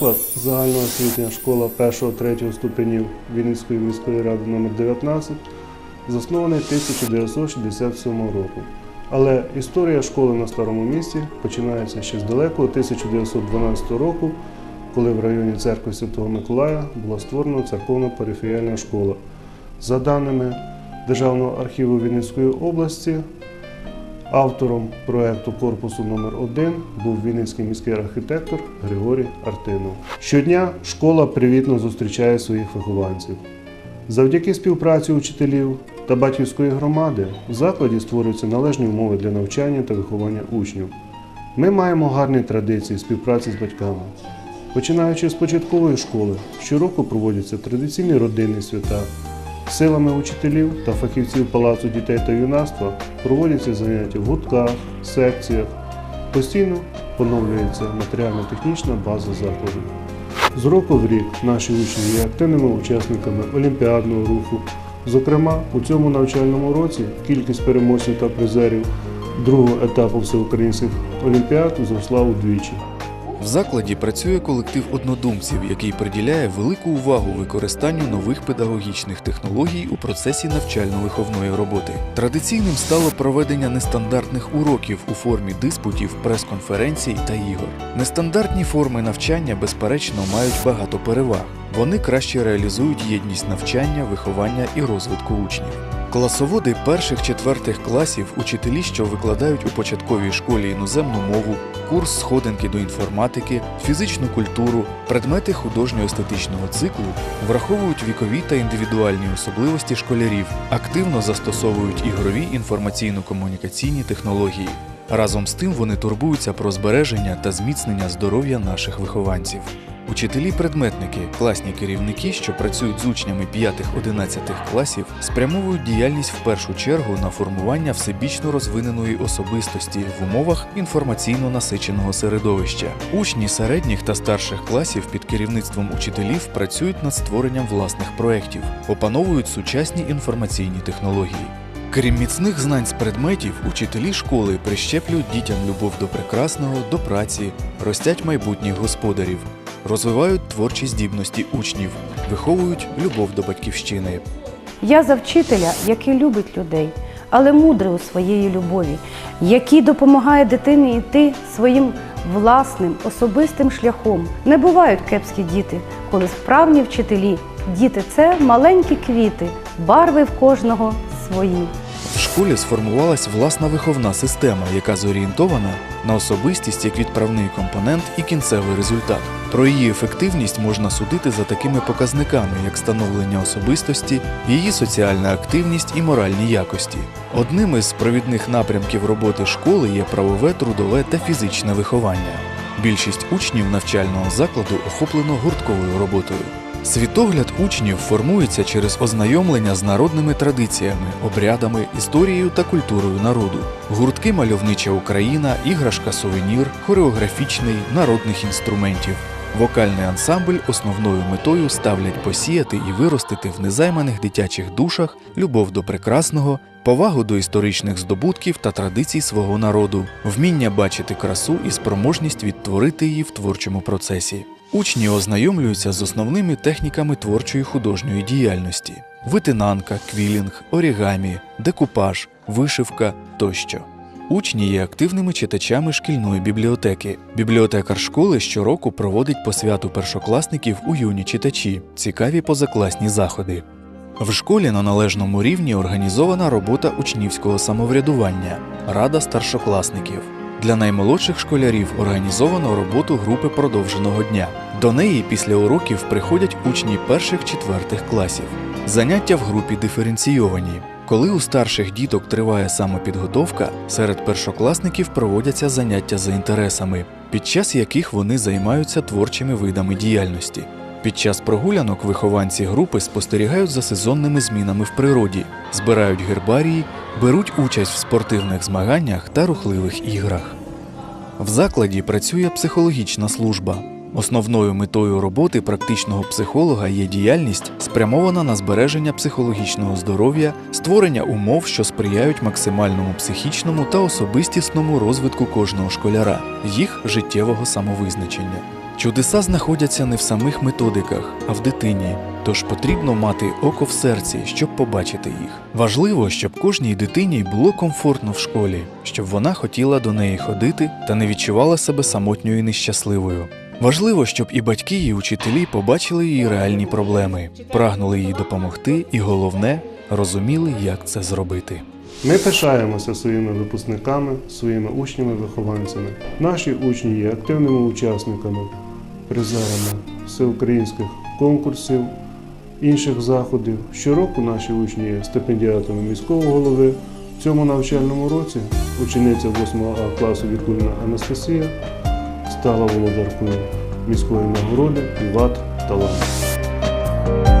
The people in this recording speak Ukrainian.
Заклад загальноосвітня школа 1-3 ступенів Вінницької міської ради номер 19 заснований 1967 року. Але історія школи на старому місці починається ще з далекого 1912 року, коли в районі церкви Святого Миколая була створена церковна периферіальна школа. За даними Державного архіву Вінницької області, автором проекту корпусу номер 1 був Вінницький міський архітектор Григорій Артинов. Щодня школа привітно зустрічає своїх вихованців. Завдяки співпраці учителів та батьківської громади в закладі створюються належні умови для навчання та виховання учнів. Ми маємо гарні традиції співпраці з батьками. Починаючи з початкової школи, щороку проводяться традиційні родинні свята. Силами учителів та фахівців Палацу дітей та юнацтва проводяться заняття в гуртках, секціях. Постійно поновлюється матеріально-технічна база закладу. З року в рік наші учні є активними учасниками олімпіадного руху. Зокрема, у цьому навчальному році кількість переможців та призерів другого етапу всеукраїнських олімпіад зросла удвічі. В закладі працює колектив однодумців, який приділяє велику увагу використанню нових педагогічних технологій у процесі навчально-виховної роботи. Традиційним стало проведення нестандартних уроків у формі диспутів, прес-конференцій та ігор. Нестандартні форми навчання, безперечно, мають багато переваг. Вони краще реалізують єдність навчання, виховання і розвитку учнів. Класоводи перших-четвертих класів, учителі, що викладають у початковій школі іноземну мову, курс сходинки до інформатики, фізичну культуру, предмети художньо-естетичного циклу враховують вікові та індивідуальні особливості школярів, активно застосовують ігрові інформаційно-комунікаційні технології. Разом з тим вони турбуються про збереження та зміцнення здоров'я наших вихованців. Учителі-предметники, класні керівники, що працюють з учнями 5-11 класів, спрямовують діяльність в першу чергу на формування всебічно розвиненої особистості в умовах інформаційно насиченого середовища. Учні середніх та старших класів під керівництвом учителів працюють над створенням власних проєктів, опановують сучасні інформаційні технології. Крім міцних знань з предметів, учителі школи прищеплюють дітям любов до прекрасного, до праці, ростять майбутніх господарів, розвивають творчі здібності учнів, виховують любов до батьківщини. Я за вчителя, який любить людей, але мудрий у своєї любові, який допомагає дитині йти своїм власним особистим шляхом. Не бувають кепські діти, коли справні вчителі. Діти це маленькі квіти, барви в кожного свої. Школі сформувалась власна виховна система, яка зорієнтована на особистість як відправний компонент і кінцевий результат. Про її ефективність можна судити за такими показниками, як становлення особистості, її соціальна активність і моральні якості. Одним із провідних напрямків роботи школи є правове, трудове та фізичне виховання. Більшість учнів навчального закладу охоплено гуртковою роботою. Світогляд учнів формується через ознайомлення з народними традиціями, обрядами, історією та культурою народу. Гуртки Мальовнича Україна, іграшка сувенір, хореографічний, народних інструментів. Вокальний ансамбль основною метою ставлять посіяти і виростити в незайманих дитячих душах любов до прекрасного, повагу до історичних здобутків та традицій свого народу, вміння бачити красу і спроможність відтворити її в творчому процесі. Учні ознайомлюються з основними техніками творчої художньої діяльності: витинанка, квілінг, орігамі, декупаж, вишивка тощо. Учні є активними читачами шкільної бібліотеки. Бібліотекар школи щороку проводить по святу першокласників у юні читачі, цікаві позакласні заходи. В школі на належному рівні організована робота учнівського самоврядування, рада старшокласників. Для наймолодших школярів організовано роботу групи продовженого дня. До неї після уроків приходять учні перших-четвертих класів. Заняття в групі диференційовані. Коли у старших діток триває самопідготовка, серед першокласників проводяться заняття за інтересами, під час яких вони займаються творчими видами діяльності. Під час прогулянок вихованці групи спостерігають за сезонними змінами в природі, збирають гербарії, беруть участь в спортивних змаганнях та рухливих іграх. В закладі працює психологічна служба. Основною метою роботи практичного психолога є діяльність, спрямована на збереження психологічного здоров'я, створення умов, що сприяють максимальному психічному та особистісному розвитку кожного школяра, їх життєвого самовизначення. Чудеса знаходяться не в самих методиках, а в дитині. Тож потрібно мати око в серці, щоб побачити їх. Важливо, щоб кожній дитині було комфортно в школі, щоб вона хотіла до неї ходити та не відчувала себе самотньою і нещасливою. Важливо, щоб і батьки, і учителі побачили її реальні проблеми, прагнули їй допомогти, і головне розуміли, як це зробити. Ми пишаємося своїми випускниками, своїми учнями-вихованцями. Наші учні є активними учасниками, призерами всеукраїнських конкурсів, інших заходів. Щороку наші учні стипендіатами міського голови. В цьому навчальному році учениця 8 А класу Вікульна Анастасія стала володаркою міської нагороди «Іват Талант.